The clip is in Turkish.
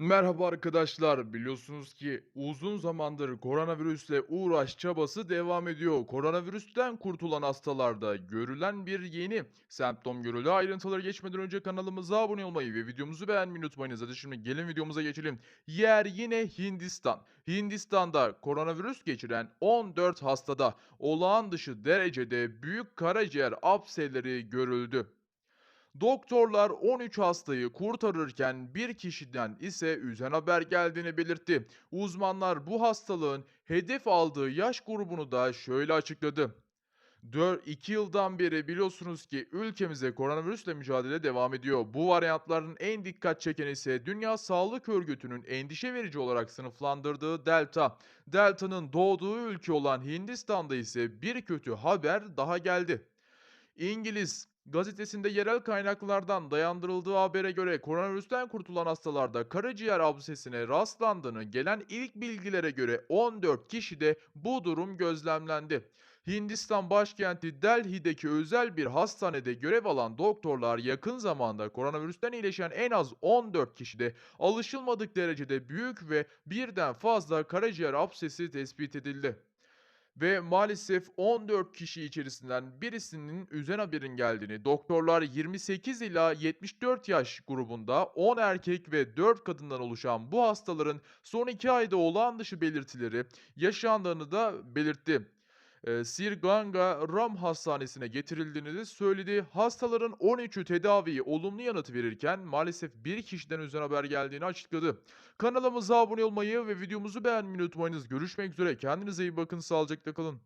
Merhaba arkadaşlar. Biliyorsunuz ki uzun zamandır koronavirüsle uğraş çabası devam ediyor. Koronavirüsten kurtulan hastalarda görülen bir yeni semptom görüldü. Ayrıntıları geçmeden önce kanalımıza abone olmayı ve videomuzu beğenmeyi unutmayınız. Hadi şimdi gelin videomuza geçelim. Yer yine Hindistan. Hindistan'da koronavirüs geçiren 14 hastada olağan dışı derecede büyük karaciğer apselleri görüldü. Doktorlar 13 hastayı kurtarırken bir kişiden ise üzen haber geldiğini belirtti. Uzmanlar bu hastalığın hedef aldığı yaş grubunu da şöyle açıkladı. 2 yıldan beri biliyorsunuz ki ülkemize koronavirüsle mücadele devam ediyor. Bu varyantların en dikkat çeken ise Dünya Sağlık Örgütü'nün endişe verici olarak sınıflandırdığı Delta. Delta'nın doğduğu ülke olan Hindistan'da ise bir kötü haber daha geldi. İngiliz gazetesinde yerel kaynaklardan dayandırıldığı habere göre koronavirüsten kurtulan hastalarda karaciğer absesine rastlandığını gelen ilk bilgilere göre 14 kişide bu durum gözlemlendi. Hindistan başkenti Delhi'deki özel bir hastanede görev alan doktorlar yakın zamanda koronavirüsten iyileşen en az 14 kişide alışılmadık derecede büyük ve birden fazla karaciğer absesi tespit edildi. Ve maalesef 14 kişi içerisinden birisinin üzen haberin geldiğini, doktorlar 28 ila 74 yaş grubunda 10 erkek ve 4 kadından oluşan bu hastaların son 2 ayda olağan dışı belirtileri yaşandığını da belirtti. Eee, Sir Ganga Ram Hastanesi'ne getirildiğini de söyledi. Hastaların 13'ü tedaviye olumlu yanıt verirken maalesef bir kişiden özel haber geldiğini açıkladı. Kanalımıza abone olmayı ve videomuzu beğenmeyi unutmayınız. Görüşmek üzere. Kendinize iyi bakın. Sağlıcakla kalın.